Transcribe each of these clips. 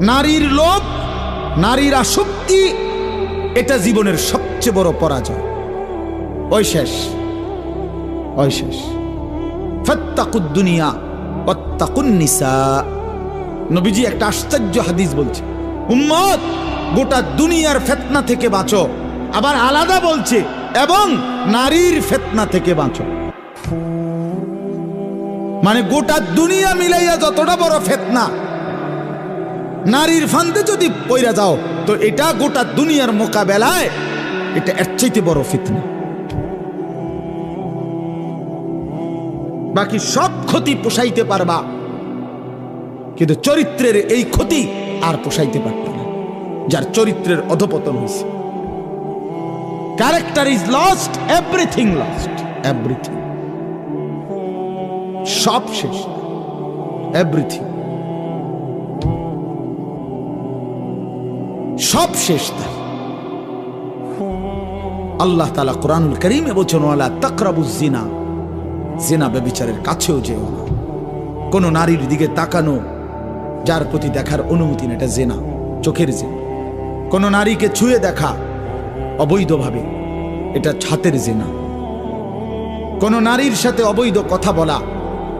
নারীর লোভ, নারীর আসক্তি, এটা জীবনের সবচেয়ে বড় পরাজয়। ওই শেষ ওই শেষ। ফাত্তাকুদ দুনিয়া, ওয়াত্তাকুন নবীজি একটা আশ্চর্য হাদিস বলছে, উম্মত, গোটা দুনিয়ার ফেতনা থেকে বাঁচো। আবার আলাদা বলছে, এবং নারীর ফেতনা থেকে বাঁচো। মানে গোটা দুনিয়া মিলাইয়া যতটা বড় ফেতনা নারীর ফান্দে যদি পইরা যাও, তো এটা গোটা দুনিয়ার মোকাবেলায় এটা এর চাইতে বড় ফিতনা। বাকি সব ক্ষতি পোষাইতে পারবা, কিন্তু চরিত্রের এই ক্ষতি আর পোষাইতে পারত না, যার চরিত্রের অধপতন হয়েছে character is lost everything lost everything সব শেষ এভরিথিং সব শেষ তার। আল্লাহ তালা কোরআনুল করিমে বলছেন, ওয়ালা তাকরাবুজ জিনা জিনা বেবিচারের কাছেও যেও না। কোন নারীর দিকে তাকানো, যার প্রতি দেখার অনুমতি না, এটা জেনা, চোখের জেনা। কোন নারীকে ছুঁয়ে দেখা, অবৈধভাবে, এটা ছাতের জেনা। কোন নারীর সাথে অবৈধ কথা বলা,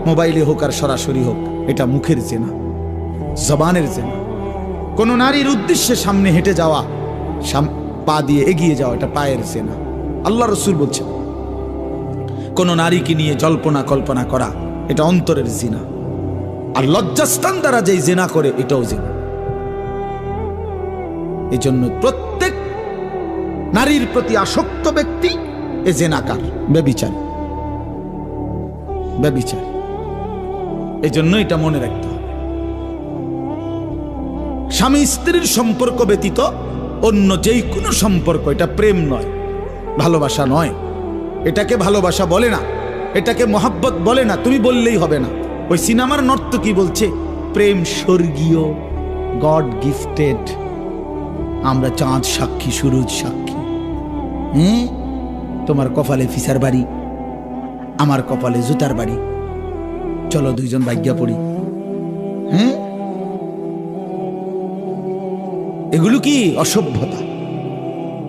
মোবাইলে হোক আর সরাসরি হোক, এটা মুখের জেনা, জবানের জেনা। কোন নারীর উদ্দেশ্যে সামনে হেঁটে যাওয়া পা দিয়ে এগিয়ে যাওয়া এটা পায়ের জেনা আল্লাহ রসুল বলছেন, কোন নারীকে নিয়ে জল্পনা কল্পনা করা, এটা অন্তরের জিনা। আর লজ্জাস্থান দ্বারা যেই জেনা করে, এটাও জেনা। এই জন্য প্রত্যেক নারীর প্রতি আসক্ত ব্যক্তি এ জেনাকার, ব্যবিচার। ব্যবিচার। এই জন্য এটা মনে রাখতে হবে। স্বামী স্ত্রীর সম্পর্ক ব্যতীত অন্য যেই কোনো সম্পর্ক, এটা প্রেম নয়, ভালোবাসা নয়। এটাকে ভালোবাসা বলে না, এটাকে মহাব্বত বলে না, তুমি বললেই হবে না। ওই সিনেমার নর্ত কি বলছে? প্রেম স্বর্গীয়, গড গিফটেড, আমরা চাঁদ সাক্ষী, সুরজ সাক্ষী। হ্যাঁ? তোমার কপালে ফিসার বাড়ি, আমার কপালে জুতার বাড়ি। চলো দুইজন ভাগ্যা পড়ি। হ্যাঁ? এগুলো কি অসভ্যতা?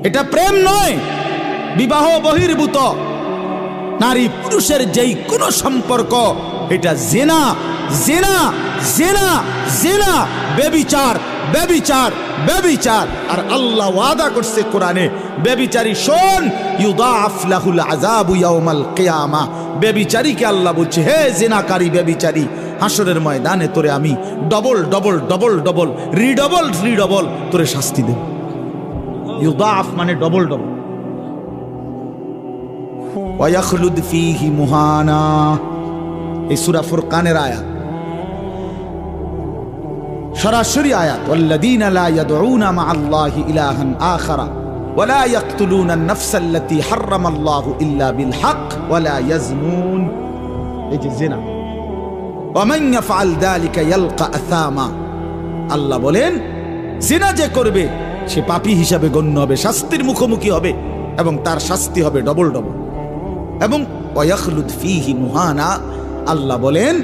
এটা প্রেম নয়, বিবাহ বহির্ভূত। নারী পুরুষের যেই কোনো সম্পর্ক, এটা জেনা জেনা জেনা জেনা বেবিচার বেবিচার বেবিচার আর আল্লাহ ওয়াদা করছে কোরআনে বেবিচারি শোন, ইউদাফ লাহুল আযাবু ইয়াউমাল কিয়ামা। বেবিচারীকে আল্লাহ বলছে, হে জেনাকারী বেবিচারী হাসরের ময়দানে তোরে আমি double double double double redouble redouble তোরে শাস্তি দেব ইউদাফ মানে ডবল ডবল ওয়াখলুদ ফিহি মুহানা এই সূরা ফুরকানের আয়াত সরাসরি আয়াত والذين لا يدعون مع الله إلها آخر ولا يقتلون النفس التي حرم الله إلا بالحق ولا يزنون এই যে জিনা আল্লাহ বলেন সিনা যে করবে, সে পাপি হিসাবে গণ্য হবে, শাস্তির মুখোমুখি হবে এবং তার শাস্তি হবে ডবল ডবল এবং ফিহি মুহানা, আল্লাহ বলেন